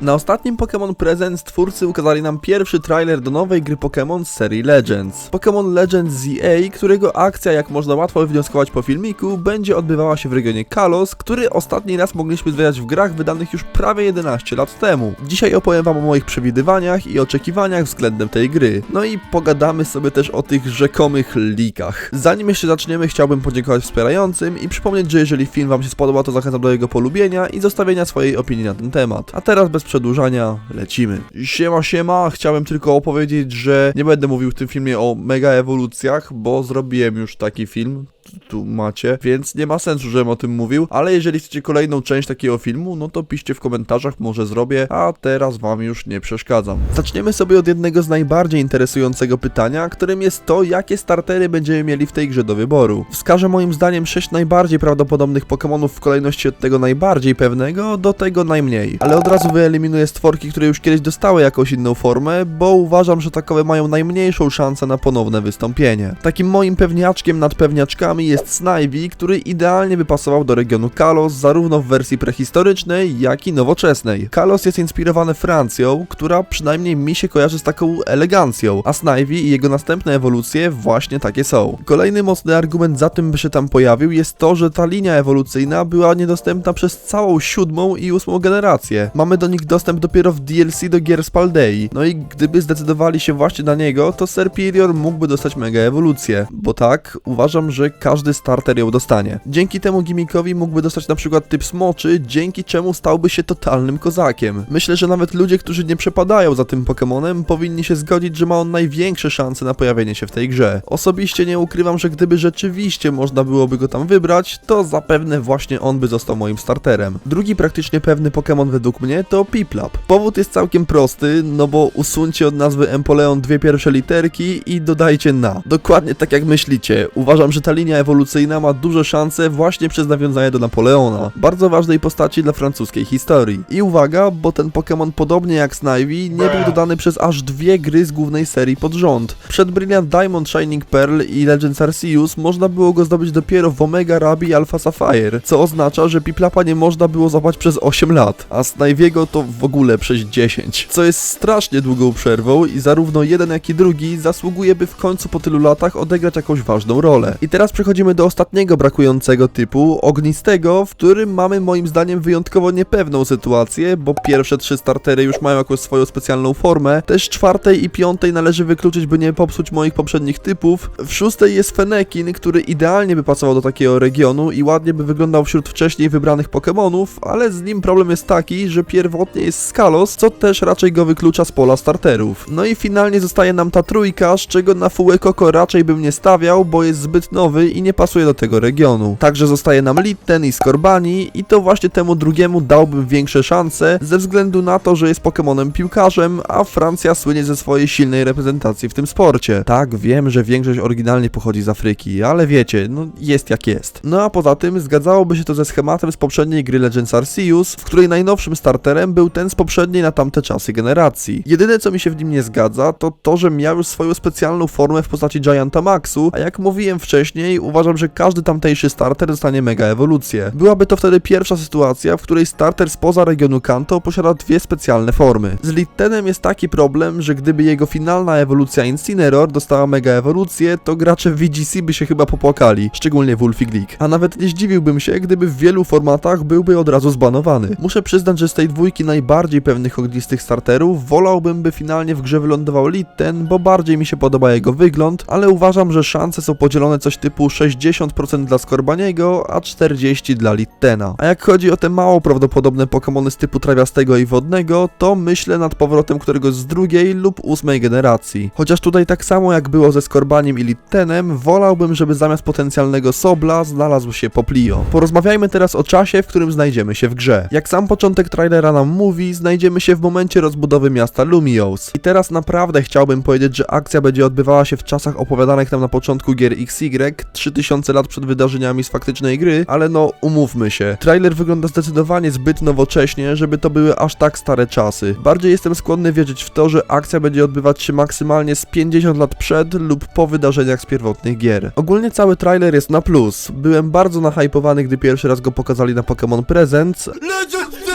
Na ostatnim Pokémon Presents twórcy ukazali nam pierwszy trailer do nowej gry Pokémon z serii Legends. Pokémon Legends ZA, którego akcja, jak można łatwo wywnioskować po filmiku, będzie odbywała się w regionie Kalos, który ostatni raz mogliśmy zwiedzać w grach wydanych już prawie 11 lat temu. Dzisiaj opowiem wam o moich przewidywaniach i oczekiwaniach względem tej gry. No i pogadamy sobie też o tych rzekomych leakach. Zanim jeszcze zaczniemy, chciałbym podziękować wspierającym i przypomnieć, że jeżeli film wam się spodoba, to zachęcam do jego polubienia i zostawienia swojej opinii na ten temat. A teraz bez przedłużania, lecimy. Siema, siema, chciałem tylko opowiedzieć, że nie będę mówił w tym filmie o mega ewolucjach, bo zrobiłem już taki film, tu macie, więc nie ma sensu, żebym o tym mówił, ale jeżeli chcecie kolejną część takiego filmu, no to piszcie w komentarzach, może zrobię, a teraz wam już nie przeszkadzam. Zaczniemy sobie od jednego z najbardziej interesującego pytania, którym jest to, jakie startery będziemy mieli w tej grze do wyboru. Wskażę moim zdaniem 6 najbardziej prawdopodobnych Pokémonów w kolejności od tego najbardziej pewnego do tego najmniej, ale od razu wyeliminuję stworki, które już kiedyś dostały jakąś inną formę, bo uważam, że takowe mają najmniejszą szansę na ponowne wystąpienie. Takim moim pewniaczkiem nad pewniaczkami jest Snivy, który idealnie by pasował do regionu Kalos, zarówno w wersji prehistorycznej, jak i nowoczesnej. Kalos jest inspirowany Francją, która przynajmniej mi się kojarzy z taką elegancją, a Snivy i jego następne ewolucje właśnie takie są. Kolejny mocny argument za tym, by się tam pojawił, jest to, że ta linia ewolucyjna była niedostępna przez całą siódmą i ósmą generację. Mamy do nich dostęp dopiero w DLC do gier z Paldei. No i gdyby zdecydowali się właśnie na niego, to Serperior mógłby dostać mega ewolucję. Bo tak, uważam, że każdy starter ją dostanie. Dzięki temu gimmickowi mógłby dostać na przykład typ smoczy, dzięki czemu stałby się totalnym kozakiem. Myślę, że nawet ludzie, którzy nie przepadają za tym Pokemonem, powinni się zgodzić, że ma on największe szanse na pojawienie się w tej grze. Osobiście nie ukrywam, że gdyby rzeczywiście można byłoby go tam wybrać, to zapewne właśnie on by został moim starterem. Drugi praktycznie pewny Pokémon według mnie to Piplap. Powód jest całkiem prosty, no bo usuńcie od nazwy Empoleon dwie pierwsze literki i dodajcie na. Dokładnie tak jak myślicie. Uważam, że ta linia ewolucyjna ma duże szanse właśnie przez nawiązanie do Napoleona, bardzo ważnej postaci dla francuskiej historii. I uwaga, bo ten Pokémon podobnie jak Snivy nie był dodany przez aż dwie gry z głównej serii pod rząd. Przed Brilliant Diamond Shining Pearl i Legends Arceus można było go zdobyć dopiero w Omega Ruby Alpha Sapphire, co oznacza, że Piplapa nie można było złapać przez 8 lat, a Sniviego to w ogóle przez 10, co jest strasznie długą przerwą i zarówno jeden jak i drugi zasługuje by w końcu po tylu latach odegrać jakąś ważną rolę. I teraz przechodzimy do ostatniego brakującego typu, ognistego, w którym mamy moim zdaniem wyjątkowo niepewną sytuację, bo pierwsze trzy startery już mają jakąś swoją specjalną formę, też czwartej i piątej należy wykluczyć, by nie popsuć moich poprzednich typów. W szóstej jest Fenekin, który idealnie by pasował do takiego regionu i ładnie by wyglądał wśród wcześniej wybranych Pokémonów, ale z nim problem jest taki, że pierwotnie jest Skalos, co też raczej go wyklucza z pola starterów. No i finalnie zostaje nam ta trójka, z czego na Fuecoco raczej bym nie stawiał, bo jest zbyt nowy i nie pasuje do tego regionu. Także zostaje nam Litten i Skorbani i to właśnie temu drugiemu dałbym większe szanse, ze względu na to, że jest Pokemonem piłkarzem, a Francja słynie ze swojej silnej reprezentacji w tym sporcie. Tak, wiem, że większość oryginalnie pochodzi z Afryki, ale wiecie, no jest jak jest. No a poza tym zgadzałoby się to ze schematem z poprzedniej gry Legends Arceus, w której najnowszym starterem był ten z poprzedniej na tamte czasy generacji. Jedyne co mi się w nim nie zgadza, to to, że miał już swoją specjalną formę w postaci Gianta Maxu, a jak mówiłem wcześniej, uważam, że każdy tamtejszy starter dostanie mega ewolucję. Byłaby to wtedy pierwsza sytuacja, w której starter spoza regionu Kanto posiada dwie specjalne formy. Z Littenem jest taki problem, że gdyby jego finalna ewolucja Incineroar dostała mega ewolucję, to gracze w VGC by się chyba popłakali, szczególnie Wolfig League. A nawet nie zdziwiłbym się, gdyby w wielu formatach byłby od razu zbanowany. Muszę przyznać, że z tej dwójki najbardziej pewnych ognistych starterów wolałbym, by finalnie w grze wylądował Litten, bo bardziej mi się podoba jego wygląd, ale uważam, że szanse są podzielone coś typu 60% dla Skorbaniego, a 40% dla Littena. A jak chodzi o te mało prawdopodobne Pokémony z typu trawiastego i wodnego, to myślę nad powrotem któregoś z drugiej lub ósmej generacji. Chociaż tutaj tak samo jak było ze Skorbaniem i Littenem, wolałbym, żeby zamiast potencjalnego Sobla znalazł się Poplio. Porozmawiajmy teraz o czasie, w którym znajdziemy się w grze. Jak sam początek trailera nam mówi, znajdziemy się w momencie rozbudowy miasta Lumios. I teraz naprawdę chciałbym powiedzieć, że akcja będzie odbywała się w czasach opowiadanych nam na początku gier XY, 3000 lat przed wydarzeniami z faktycznej gry, ale no umówmy się. Trailer wygląda zdecydowanie zbyt nowocześnie, żeby to były aż tak stare czasy. Bardziej jestem skłonny wierzyć w to, że akcja będzie odbywać się maksymalnie z 50 lat przed lub po wydarzeniach z pierwotnych gier. Ogólnie cały trailer jest na plus. Byłem bardzo nahypowany, gdy pierwszy raz go pokazali na Pokémon Presents, Legend!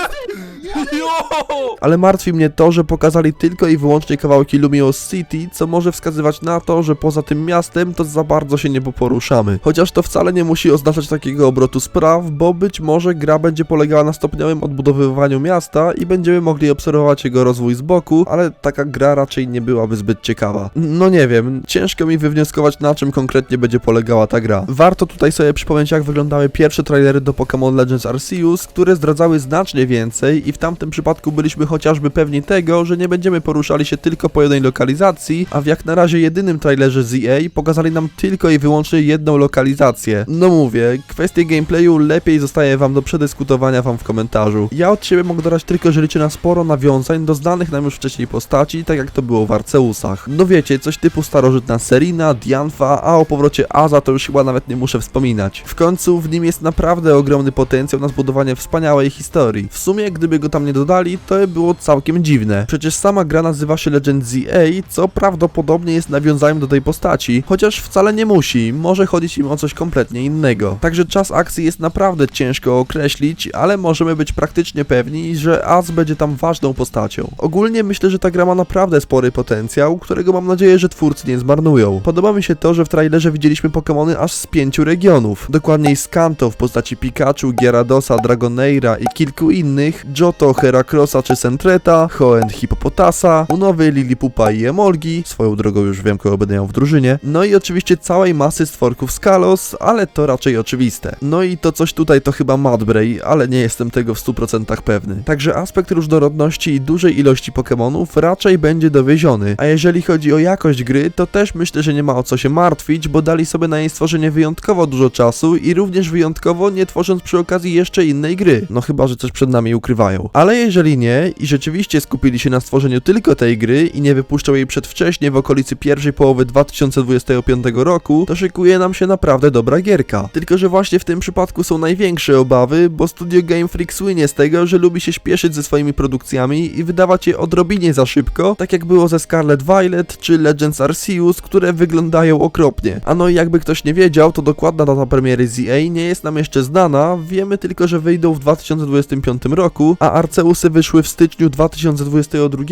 Ale martwi mnie to, że pokazali tylko i wyłącznie kawałki Lumios City, co może wskazywać na to, że poza tym miastem to za bardzo się nie poruszamy. Chociaż to wcale nie musi oznaczać takiego obrotu spraw, bo być może gra będzie polegała na stopniowym odbudowywaniu miasta i będziemy mogli obserwować jego rozwój z boku, ale taka gra raczej nie byłaby zbyt ciekawa. No nie wiem, ciężko mi wywnioskować na czym konkretnie będzie polegała ta gra. Warto tutaj sobie przypomnieć jak wyglądały pierwsze trailery do Pokémon Legends Arceus, które zdradzały znacznie więcej i w tamtym przypadku byliśmy chociażby pewni tego, że nie będziemy poruszali się tylko po jednej lokalizacji, a w jak na razie jedynym trailerze z EA pokazali nam tylko i wyłącznie jedną lokalizację. No mówię, kwestie gameplayu lepiej zostaje wam do przedyskutowania wam w komentarzu. Ja od siebie mogę dodać tylko, że liczę na sporo nawiązań do znanych nam już wcześniej postaci, tak jak to było w Arceusach. No wiecie, coś typu starożytna Serina, Dianfa, a o powrocie Aza to już chyba nawet nie muszę wspominać. W końcu w nim jest naprawdę ogromny potencjał na zbudowanie wspaniałej historii. W sumie, gdyby go tam nie dodali, to by było całkiem dziwne. Przecież sama gra nazywa się Legend ZA, co prawdopodobnie jest nawiązaniem do tej postaci, chociaż wcale nie musi, może chodzić im o coś kompletnie innego. Także czas akcji jest naprawdę ciężko określić, ale możemy być praktycznie pewni, że Az będzie tam ważną postacią. Ogólnie myślę, że ta gra ma naprawdę spory potencjał, którego mam nadzieję, że twórcy nie zmarnują. Podoba mi się to, że w trailerze widzieliśmy Pokémony aż z pięciu regionów. Dokładniej z Kanto w postaci Pikachu, Gyaradosa, Dragoneira i kilku innych, Johto, Heracrossa czy Sentreta, Hoenn Hippopotasa, Unowy, Lilipupa i Emolgi, swoją drogą już wiem kogo będę miał w drużynie, no i oczywiście całej masy stworków z Kalos, ale to raczej oczywiste. No i to coś tutaj to chyba Madbray, ale nie jestem tego w 100% pewny. Także aspekt różnorodności i dużej ilości Pokémonów raczej będzie dowieziony, a jeżeli chodzi o jakość gry, to też myślę, że nie ma o co się martwić, bo dali sobie na jej stworzenie wyjątkowo dużo czasu i również wyjątkowo nie tworząc przy okazji jeszcze innej gry. No chyba, że coś przed nami ukrywają. Ale jeżeli nie i rzeczywiście skupili się na stworzeniu tylko tej gry i nie wypuszczą jej przedwcześnie w okolicy pierwszej połowy 2025 roku, to szykuje nam się naprawdę dobra gierka. Tylko, że właśnie w tym przypadku są największe obawy, bo studio Game Freak słynie z tego, że lubi się śpieszyć ze swoimi produkcjami i wydawać je odrobinie za szybko, tak jak było ze Scarlet Violet czy Legends Arceus, które wyglądają okropnie. A no i jakby ktoś nie wiedział, to dokładna data premiery z EA nie jest nam jeszcze znana, wiemy tylko, że wyjdą w 2025 roku, a Arceusy wyszły w styczniu 2022,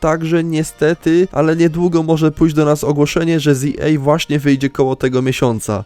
także niestety, ale niedługo może pójść do nas ogłoszenie, że z EA właśnie wyjdzie koło tego miesiąca.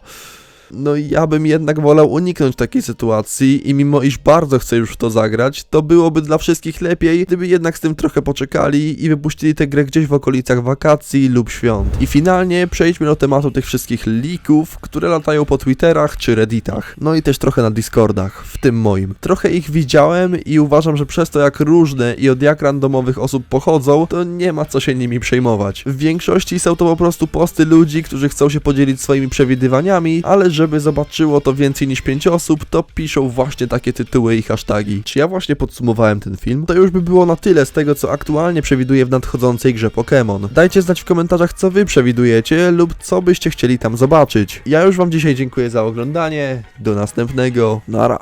No i ja bym jednak wolał uniknąć takiej sytuacji i mimo iż bardzo chcę już w to zagrać, to byłoby dla wszystkich lepiej, gdyby jednak z tym trochę poczekali i wypuścili tę grę gdzieś w okolicach wakacji lub świąt. I finalnie przejdźmy do tematu tych wszystkich leaków, które latają po Twitterach czy Redditach. No i też trochę na Discordach, w tym moim. Trochę ich widziałem i uważam, że przez to jak różne i od jak randomowych osób pochodzą, to nie ma co się nimi przejmować. W większości są to po prostu posty ludzi, którzy chcą się podzielić swoimi przewidywaniami, ale żeby zobaczyło to więcej niż 5 osób, to piszą właśnie takie tytuły i hasztagi. Czy ja właśnie podsumowałem ten film? To już by było na tyle z tego, co aktualnie przewiduję w nadchodzącej grze Pokémon. Dajcie znać w komentarzach, co wy przewidujecie lub co byście chcieli tam zobaczyć. Ja już wam dzisiaj dziękuję za oglądanie. Do następnego. Nara.